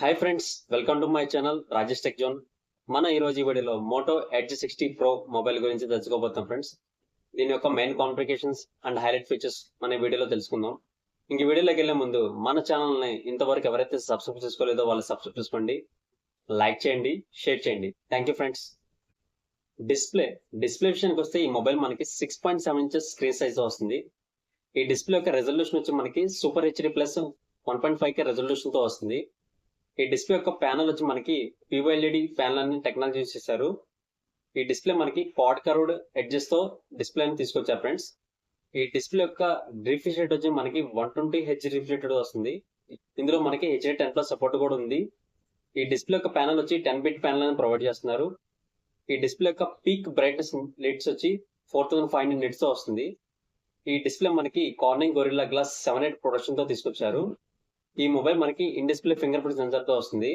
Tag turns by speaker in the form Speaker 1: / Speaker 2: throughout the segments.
Speaker 1: Hi friends welcome to my channel Rajesh tech zone మన ఈ రోజు ఈ వీడియోలో Moto Edge sixty pro mobile గురించి తెలుసుకోబోతాం ఫ్రెండ్స్ దీని యొక్క main complications and highlight features మన వీడియోలో తెలుసుకుందాం. ఇంక వీడియోలోకి వెళ్ళే ముందు మన ఛానల్ని ఇంతవరకు ఎవరైతే సబ్స్క్రైబ్ చేసుకోలేదో వాళ్ళు సబ్స్క్రైబ్ చేసుకోండి. లైక్ చేయండి షేర్ చేయండి. Thank you friends display display విషయానికి వస్తే ఈ మొబైల్ మనకి six point seven inches screen size వస్తుంది. ఈ డిస్ప్లే యొక్క రెజల్యూషన్ వచ్చి మనకి super HD plus one point five K రెజల్యూషన్తో వస్తుంది. ఈ డిస్ప్లే యొక్క ప్యానల్ వచ్చి మనకి పిఓఎల్ఈడి ప్యానల్ అని టెక్నాలజీ యూస్ చేశారు. ఈ డిస్ప్లే మనకి క్వాడ్ కర్వ్డ్ ఎడ్జెస్తో డిస్ప్లే అని తీసుకొచ్చారు ఫ్రెండ్స్ ఈ డిస్ప్లే యొక్క రిఫ్రెష్ రేట్ వచ్చి మనకి వన్ ట్వంటీ హెచ్ రిఫ్రెష్ వస్తుంది. ఇందులో మనకి హెచ్డి టెన్ ప్లస్ సపోర్ట్ కూడా ఉంది. ఈ డిస్ప్లే యొక్క ప్యానల్ వచ్చి టెన్ బిట్ ప్యానల్ అని ప్రొవైడ్ చేస్తున్నారు. ఈ డిస్ప్లే యొక్క పీక్ బ్రైట్నెస్ లిట్స్ వచ్చి ఫోర్ థౌసండ్ ఫైవ్ హండ్రెడ్ నిట్స్తో వస్తుంది. ఈ డిస్ప్లే మనకి Corning Gorilla Glass seven eight ప్రొడక్షన్తో తీసుకొచ్చారు. ఈ మొబైల్ మనకి ఇన్ డిస్ప్లే ఫింగర్ ప్రింట్ సెన్సర్తో వస్తుంది.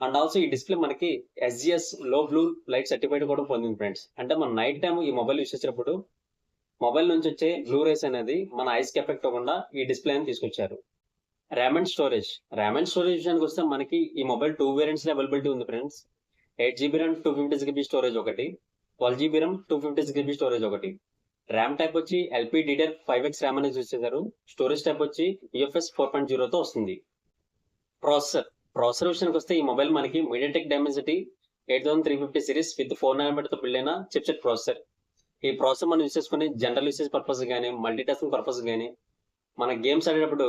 Speaker 1: అండ్ ఆల్సో ఈ డిస్ప్లే మనకి ఎస్జిఎస్లో బ్లూ లైట్ సర్టిఫైడ్ కూడా పొందింది ఫ్రెండ్స్ అంటే మన నైట్ టైం ఈ మొబైల్ యూస్ చేసినప్పుడు మొబైల్ నుంచి వచ్చే బ్లూ రేస్ అనేది మన ఐస్కి ఎఫెక్ట్ అవ్వకుండా ఈ డిస్ప్లే అని తీసుకొచ్చారు. RAM and storage RAM and storage విషయానికి వస్తే మనకి ఈ మొబైల్ టూ వేరియంట్స్ అవైలబిలిటీ ఉంది friends eight GB RAM two fifty GB storage ఒకటి. Twelve GB RAM two fifty GB storage ఒకటి. ర్యామ్ టైప్ వచ్చి LP DDR five X RAM అనేది use చేశారు స్టోరేజ్ టైప్ వచ్చి యూఎఫ్ఎస్ ఫోర్ పాయింట్ జీరోతో వస్తుంది. Processor processor విషయానికి వస్తే ఈ మొబైల్ మనకి MediaTek Dimensity eight thousand three fifty series with four nine build అయిన చిప్సెట్ ప్రాసెసర్. ఈ ప్రాసెసర్ మనం యూస్ చేసుకుని జనరల్ యూసేజ్ పర్పస్ కానీ మల్టీ టాస్కింగ్ పర్పస్ కానీ మన గేమ్స్ ఆడేటప్పుడు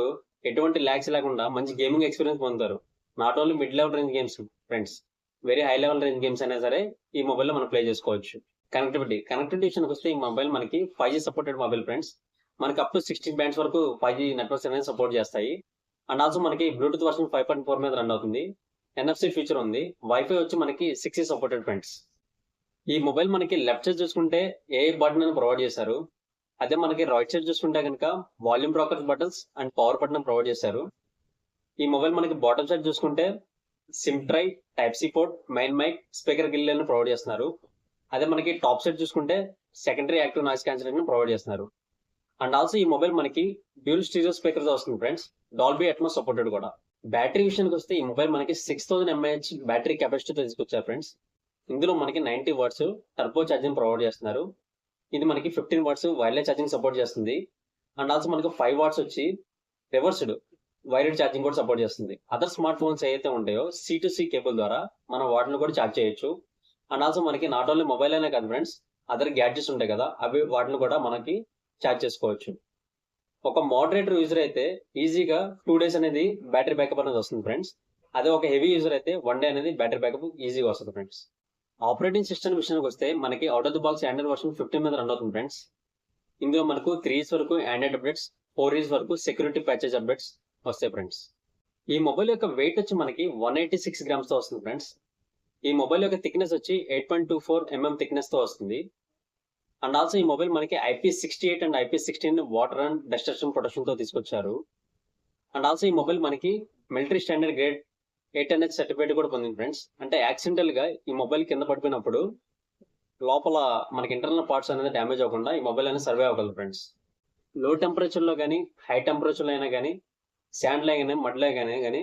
Speaker 1: ఎటువంటి ల్యాక్స్ లేకుండా మంచి గేమింగ్ ఎక్స్పీరియన్స్ పొందుతారు. Not only mid level range games friends. Very high level range games అయినా సరే ఈ మొబైల్లో మనం ప్లే చేసుకోవచ్చు. కనెక్టివిటీ కనెక్టివిటీ విషయానికి వస్తే ఈ మొబైల్ మనకి five G supported mobile friends మనకి అప్ టు సిక్స్టీన్ బ్యాండ్స్ వరకు ఫైవ్ జీ నెట్వర్క్స్ అనేది సపోర్ట్ చేస్తాయి. అండ్ ఆల్సో మనకి Bluetooth version five point four మీద రన్ అవుతుంది. ఎన్ఎఫ్సి ఫీచర్ ఉంది. వైఫై వచ్చి మనకి సిక్స్ జీ సపోర్టెడ్ ఫ్రెండ్స్ ఈ మొబైల్ మనకి లెఫ్ట్ సైడ్ చూసుకుంటే ఏ బటన్ అని ప్రొవైడ్ చేశారు. అదే మనకి రైట్ సైడ్ చూసుకుంటే కనుక volume rocker buttons and power button provide చేశారు. ఈ మొబైల్ మనకి బాటమ్ సైడ్ చూసుకుంటే SIM tray type C port main mic speaker grill అని ప్రొవైడ్ చేస్తున్నారు. అదే మనకి టాప్ సైడ్ చూసుకుంటే secondary active noise cancellation provide చేస్తున్నారు. అండ్ ఆల్సో ఈ మొబైల్ మనకి డ్యూల్ స్టీరియో స్పీకర్ వస్తుంది ఫ్రెండ్స్ డాల్బీ అట్మోస్ సపోర్టెడ్ కూడా. బ్యాటరీ విషయానికి వస్తే ఈ మొబైల్ మనకి six thousand mAh battery capacity తీసుకొచ్చారు ఫ్రెండ్స్ ఇందులో మనకి ninety watts turbo charging provide చేస్తున్నారు. ఇది మనకి fifteen watts wireless charging support చేస్తుంది. అండ్ ఆల్సో మనకి ఫైవ్ వాట్స్ వచ్చి రివర్స్డ్ వైర్డ్ ఛార్జింగ్ కూడా సపోర్ట్ చేస్తుంది. అదర్ స్మార్ట్ ఫోన్స్ ఏవైతే ఉంటాయో సి టు సి కేబుల్ ద్వారా మనం వాటిని కూడా ఛార్జ్ చేయొచ్చు. అండ్ ఆల్సో మనకి నాట్ ఓన్లీ మొబైల్ అనే కాదు ఫ్రెండ్స్ అదర్ గ్యాడ్జెట్స్ ఉంటాయి కదా అవి వాటిని కూడా మనకి ఛార్జ్ చేసుకోవచ్చు. ఒక మోడరేటర్ యూజర్ అయితే ఈజీగా టూ డేస్ అనేది బ్యాటరీ బ్యాకప్ అనేది వస్తుంది ఫ్రెండ్స్ అదే ఒక హెవీ యూజర్ అయితే వన్ డే అనేది బ్యాటరీ బ్యాకప్ ఈజీగా వస్తుంది ఫ్రెండ్స్ ఆపరేటింగ్ సిస్టమ్ విషయానికి వస్తే మనకి out of the box Android version fifteen మీద రన్ అవుతుంది ఫ్రెండ్స్ ఇందులో మనకు త్రీ ఇయర్స్ వరకు ఆండ్రాయిడ్ అప్డేట్స్ ఫోర్ ఇయర్స్ వరకు సెక్యూరిటీ ప్యాచేజ్ అప్డేట్స్ వస్తాయి ఫ్రెండ్స్ ఈ మొబైల్ యొక్క వెయిట్ వచ్చి మనకి వన్ ఎయిటీ సిక్స్ గ్రామ్స్తో వస్తుంది ఫ్రెండ్స్ ఈ మొబైల్ యొక్క థిక్నెస్ వచ్చి eight point two four mm థిక్నెస్తో వస్తుంది. అండ్ ఆల్సో ఈ మొబైల్ మనకి IP sixty eight and IP sixteen water and డస్ట్రక్షన్ ప్రొటెక్షన్తో తీసుకొచ్చారు. అండ్ ఆల్సో ఈ మొబైల్ మనకి military standard grade eight NH certificate కూడా పొందింది ఫ్రెండ్స్ అంటే యాక్సిడెంటల్గా ఈ మొబైల్ కింద పడిపోయినప్పుడు లోపల మనకి ఇంటర్నల్ పార్ట్స్ అనేది డ్యామేజ్ అవ్వకుండా ఈ మొబైల్ అనేది సర్వే అవ్వగలదు ఫ్రెండ్స్లో టెంపరేచర్లో కానీ హై టెంపరేచర్లో అయినా కానీ శాండ్ కానీ మడ్లో కానీ కానీ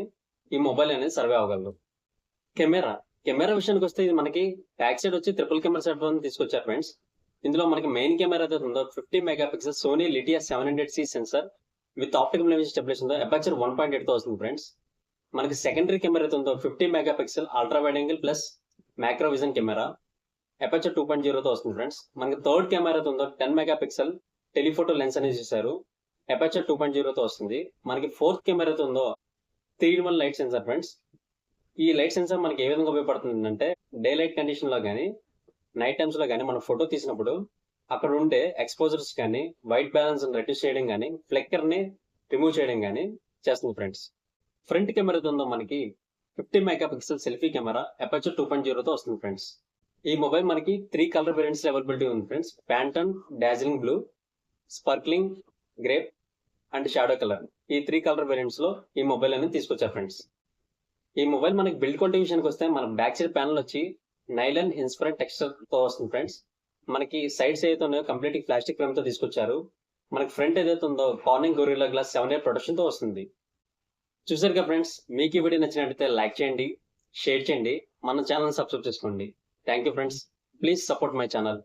Speaker 1: ఈ మొబైల్ అనేది సర్వే అవ్వగలదు. కెమెరా కెమెరా విషయానికి వస్తే ఇది మనకి బ్యాక్ సైడ్ వచ్చి ట్రిపుల్ కెమెరా సెట్ తీసుకొచ్చారు ఫ్రెండ్స్ ఇందులో మనకి మెయిన్ కెమెరా అయితే ఉందో fifty mega pixel Sony Lytia seven hundred C sensor with optical lens stabilisation ఉందో అపాచర్ వన్ పాయింట్ ఎయిట్తో వస్తుంది ఫ్రెండ్స్ మనకి సెకండరీ కెమెరా అయితే ఉందో fifty megapixel ultra wide angle plus micro vision camera aperture two point జీరోతో వస్తుంది friends మనకి third camera అయితే ఉందో ten mega pixel telephoto lens అనేది చేశారు అపాచర్ టూ పాయింట్ జీరోతో వస్తుంది మనకి ఫోర్త్ కెమెరా అయితే ఉందో three one light sensor friends ఈ లైట్ సెన్సార్ మనకి ఏ విధంగా ఉపయోగపడుతుంది అంటే డే లైట్ కండిషన్లో కానీ నైట్ టైమ్స్లో కానీ మనం ఫోటో తీసినప్పుడు అక్కడ ఉండే ఎక్స్పోజర్స్ కానీ వైట్ బ్యాలెన్స్ రెడ్యూస్ చేయడం కానీ ఫ్లెక్కర్ని రిమూవ్ చేయడం కానీ చేస్తుంది ఫ్రెండ్స్. ఫ్రంట్ కెమెరా ఉందో మనకి fifty megapixel selfie camera aperture two point జీరోతో వస్తుంది ఫ్రెండ్స్. ఈ మొబైల్ మనకి త్రీ కలర్ వేరియంట్స్ అవైలబిలిటీ ఉంది friends. Pantone Darjeeling blue sparkling grape and shadow colour. ఈ త్రీ కలర్ వేరియంట్స్లో ఈ మొబైల్ అనేది తీసుకొచ్చారు ఫ్రెండ్స్. ఈ మొబైల్ మనకి బిల్డ్ క్వాలిటీ విషయానికి వస్తే మన బ్యాక్ సైడ్ ప్యానల్ వచ్చి నైలన్ ఇన్స్పరెంట్ టెక్స్చర్తో వస్తుంది ఫ్రెండ్స్ మనకి సైడ్స్ ఏదైతే ఉన్నాయో కంప్లీట్ ప్లాస్టిక్ ఫ్రేమ్తో తీసుకొచ్చారు. మనకి ఫ్రంట్ ఏదైతే ఉందో Corning Gorilla Glass seven eight ప్రొటెక్షన్తో వస్తుంది. చూసారుగా ఫ్రెండ్స్ మీకు ఈ వీడియో నచ్చినట్లయితే లైక్ చేయండి షేర్ చేయండి మన ఛానల్ సబ్స్క్రైబ్ చేసుకోండి. Thank you friends please support my channel